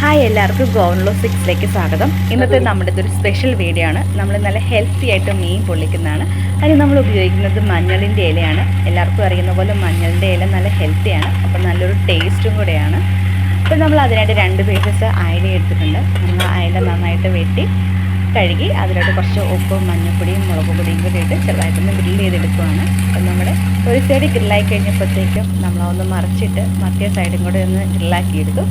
Hi എല്ലാവർക്കും ഗോവൺലോ സിക്സിലേക്ക് സ്വാഗതം. ഇന്നത്തെ നമ്മുടെ ഇതൊരു സ്പെഷ്യൽ വീഡിയോ ആണ്. നമ്മൾ നല്ല ഹെൽത്തി ആയിട്ട് മീൻ പൊള്ളിക്കുന്നതാണ്. അതിന് നമ്മൾ ഉപയോഗിക്കുന്നത് മഞ്ഞളിന്റെ ഇലയാണ്. എല്ലാവർക്കും അറിയുന്ന പോലെ മഞ്ഞളിന്റെ ഇല നല്ല ഹെൽത്തിയാണ് അപ്പം നല്ലൊരു ടേസ്റ്റും കൂടെയാണ്. അപ്പം നമ്മൾ അതിനായിട്ട് രണ്ട് പീസസ് അയല എടുത്തിട്ടുണ്ട്. നമ്മൾ അയല നന്നായിട്ട് വെട്ടി കഴുകി അതിലോട്ട് കുറച്ച് ഉപ്പും മഞ്ഞൾപ്പൊടിയും മുളക് പൊടിയും കൂടി ഇട്ട് ചെറുതായിട്ടൊന്ന് ഗ്രില്ല് ചെയ്തെടുക്കുവാണ്. അപ്പം നമ്മുടെ ഒരു സൈഡ് ഗ്രില്ലായി കഴിഞ്ഞപ്പോഴത്തേക്കും നമ്മളതൊന്ന് മറിച്ചിട്ട് മറ്റേ സൈഡും കൂടെ ഒന്ന് ഗ്രില്ലാക്കി എടുത്തു.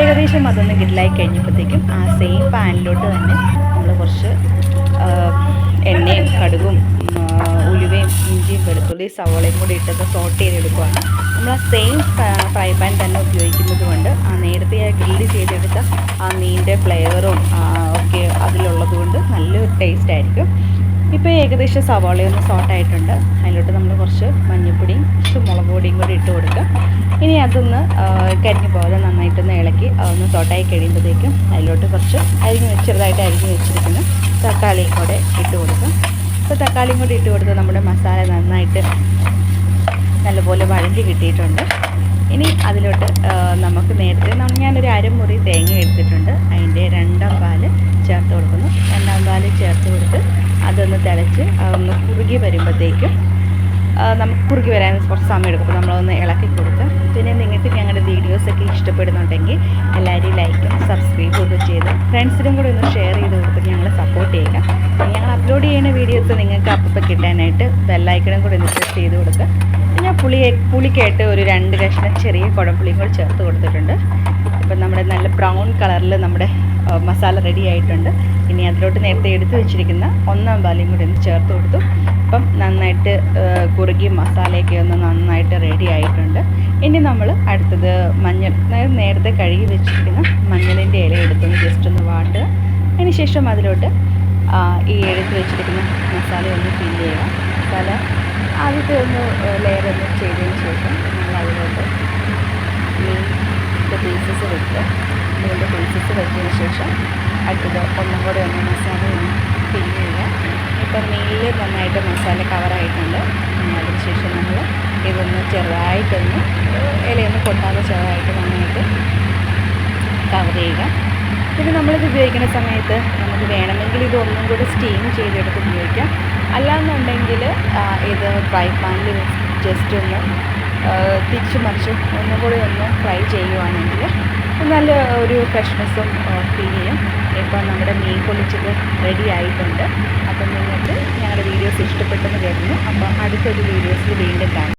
ഏകദേശം അതൊന്ന് ഗ്രില്ലായി കഴിഞ്ഞപ്പോഴത്തേക്കും ആ സെയിം പാനിലോട്ട് തന്നെ നമ്മൾ കുറച്ച് എണ്ണയും കടുകും ഉലുവയും ഇഞ്ചിയും വെളുത്തുള്ളി സവോളയും കൂടി ഇട്ടത് സോട്ട് ചെയ്തെടുക്കുവാണ്. നമ്മൾ ആ സെയിം ഫ്രൈ പാൻ തന്നെ ഉപയോഗിക്കുന്നത് കൊണ്ട് ആ നേരത്തെ ഗ്രില്ല് ചെയ്തെടുത്ത ആ മീനിന്റെ ഫ്ലേവറും അതിലുള്ളത് കൊണ്ട് നല്ലൊരു ടേസ്റ്റ് ആയിരിക്കും. ഇപ്പോൾ ഏകദേശം സവാളയൊന്ന് സോട്ടായിട്ടുണ്ട് അതിലോട്ട് നമ്മൾ കുറച്ച് മഞ്ഞൾപ്പൊടിയും കുറച്ച് മുളക് പൊടിയും കൂടി ഇട്ട് കൊടുക്കുക ഇനി അതൊന്ന് കരിഞ്ഞ് പോകാതെ നന്നായിട്ടൊന്ന് ഇളക്കി അതൊന്ന് സോട്ടായി കഴിയുമ്പോഴത്തേക്കും അതിലോട്ട് കുറച്ച് അരിഞ്ഞ് ചെറുതായിട്ട് അരിഞ്ഞ് വെച്ചിരിക്കുന്ന തക്കാളിയും കൂടെ ഇട്ട് കൊടുക്കുക അപ്പോൾ തക്കാളിയും കൂടി ഇട്ട് കൊടുത്ത് നമ്മുടെ മസാല നന്നായിട്ട് നല്ലപോലെ വഴണ്ടി കിട്ടിയിട്ടുണ്ട്. ഇനി അതിലോട്ട് നമുക്ക് നേരത്തെ ഞാനൊരു അരമുറി തേങ്ങ എടുത്തിട്ടുണ്ട് അതിന്റെ രണ്ടാം പാൽ ചേർത്ത് കൊടുക്കുന്നു രണ്ടാം പാൽ ചേർത്ത് കൊടുത്ത് അതൊന്ന് തിളച്ച് അതൊന്ന് കുറുകി വരുമ്പോഴത്തേക്കും നമുക്ക് കുറുകി വരാൻ കുറച്ച് സമയം എടുക്കും. അപ്പോൾ നമ്മളൊന്ന് ഇളക്കി കൊടുത്ത് പിന്നെ നിങ്ങൾക്ക് ഞങ്ങളുടെ വീഡിയോസൊക്കെ ഇഷ്ടപ്പെടുന്നുണ്ടെങ്കിൽ എല്ലാവരും ലൈക്കും സബ്സ്ക്രൈബും ഒക്കെ ചെയ്ത് ഫ്രണ്ട്സിനും കൂടെ ഒന്ന് ഷെയർ ചെയ്ത് കൊടുത്ത് ഞങ്ങളെ സപ്പോർട്ട് ചെയ്യുക. ഞങ്ങൾ അപ്ലോഡ് ചെയ്യുന്ന വീഡിയോസ് നിങ്ങൾക്ക് അപ്പം കിട്ടാനായിട്ട് ബെല്ലൈക്കണം കൂടെ ഒന്ന് പ്രസ് ചെയ്ത് കൊടുക്കുക ഞാൻ പുളി പുളിക്കായിട്ട് ഒരു രണ്ട് കഷ്ണം ചെറിയ കുടംപുളിയും കൂടി ചേർത്ത് കൊടുത്തിട്ടുണ്ട്. ഇപ്പം നമ്മുടെ നല്ല ബ്രൗൺ കളറിൽ നമ്മുടെ മസാല റെഡി ആയിട്ടുണ്ട്. ഇനി അതിലോട്ട് നേരത്തെ എടുത്തു വെച്ചിരിക്കുന്ന ഒന്നാം പാലും കൂടി ഒന്ന് ചേർത്ത് കൊടുത്തു. അപ്പം നന്നായിട്ട് കുറുകി മസാലയൊക്കെ ഒന്ന് നന്നായിട്ട് റെഡി ആയിട്ടുണ്ട്. ഇനി നമ്മൾ അടുത്തത് മഞ്ഞൾ നേരത്തെ കഴുകി വെച്ചിരിക്കുന്ന മഞ്ഞളിന്റെ ഇല എടുത്തൊന്ന് ജസ്റ്റ് ഒന്ന് വാട്ടുക. അതിനുശേഷം അതിലോട്ട് ഈ എടുത്ത് വെച്ചിരിക്കുന്ന മസാല ഒന്ന് ഫില്ല് ചെയ്യുക. മസാല ആദ്യത്തെ ഒന്ന് ലെയർ ഒന്ന് ചെയ്തതിന് ശേഷം നമ്മൾ അതിലോട്ട് മീന്റെ പീസസ് വെക്കുക മീന്റെ പീസസ് വെച്ചതിന് ശേഷം അടുത്തത് ഒന്നും കൂടെ ഒന്ന് മസാല ഒന്ന് ഫില്ല് ഇപ്പം മീനിൽ നന്നായിട്ട് മസാല കവറായിട്ടുണ്ട് അതിനുശേഷം അതിന് ശേഷം നമ്മൾ ഇതൊന്ന് ചെറുതായിട്ടൊന്ന് ഇലയൊന്ന് പൊട്ടാതെ ചെറുതായിട്ട് നന്നായിട്ട് കവർ ചെയ്യുക. പിന്നെ നമ്മളിത് ഉപയോഗിക്കുന്ന സമയത്ത് നമുക്ക് വേണമെങ്കിൽ ഇത് ഒന്നും കൂടി സ്റ്റീം ചെയ്തെടുത്ത് ഉപയോഗിക്കാം. അല്ലാന്നുണ്ടെങ്കിൽ ഇത് ഫ്രൈ പാനിൽ ജസ്റ്റ് ഒന്ന് തിരിച്ച് മറിച്ച് ഒന്നും കൂടി ഒന്ന് ഫ്രൈ ചെയ്യുവാണെങ്കിൽ നല്ല ഒരു ഫ്രഷ്നെസ്സും ഫീൽ ചെയ്യും. ഇപ്പം നമ്മുടെ മീൻ പൊളിച്ചത് റെഡി ആയിട്ടുണ്ട്. അപ്പം നിങ്ങൾക്ക് ഞങ്ങളുടെ വീഡിയോസ് ഇഷ്ടപ്പെട്ടെന്ന് കരുതുന്നു. അപ്പോൾ അടുത്തൊരു വീഡിയോസിൽ വീണ്ടും കാണാം.